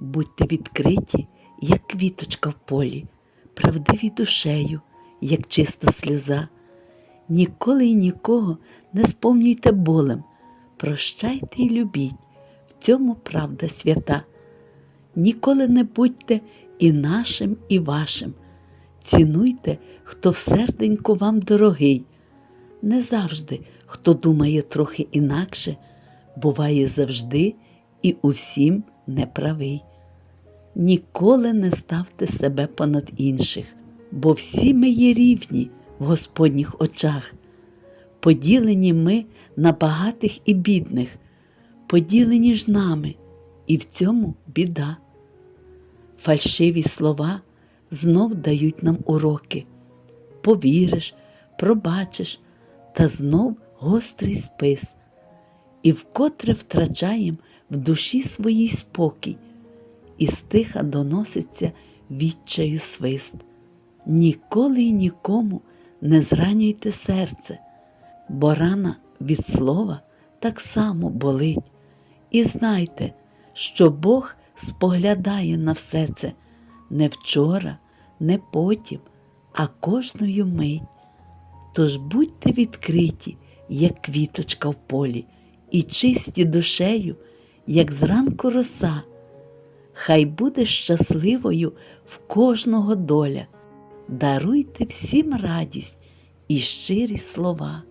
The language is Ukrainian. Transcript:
Будьте відкриті, як квіточка в полі, правдиві душею, як чиста сльоза. Ніколи й нікого не сповнюйте болем, прощайте й любіть, в цьому правда свята. Ніколи не будьте і нашим, і вашим. Цінуйте, хто в серденьку вам дорогий. Не завжди, хто думає трохи інакше, буває завжди і у всім неправий. Ніколи не ставте себе понад інших, бо всі ми є рівні в Господніх очах. Поділені ми на багатих і бідних, поділені ж нами, і в цьому біда. Фальшиві слова знов дають нам уроки. Повіриш, пробачиш, та знов гострий спис, і вкотре втрачаєм в душі своїй спокій, і стиха доноситься відчаю свист. Ніколи й нікому не зранюйте серце, бо рана від слова так само болить. І знайте, що Бог споглядає на все це не вчора, не потім, а кожною мить. Тож будьте відкриті, як квіточка в полі, і чисті душею, як зранку роса. Хай буде щасливою в кожного доля. Даруйте всім радість і щирі слова.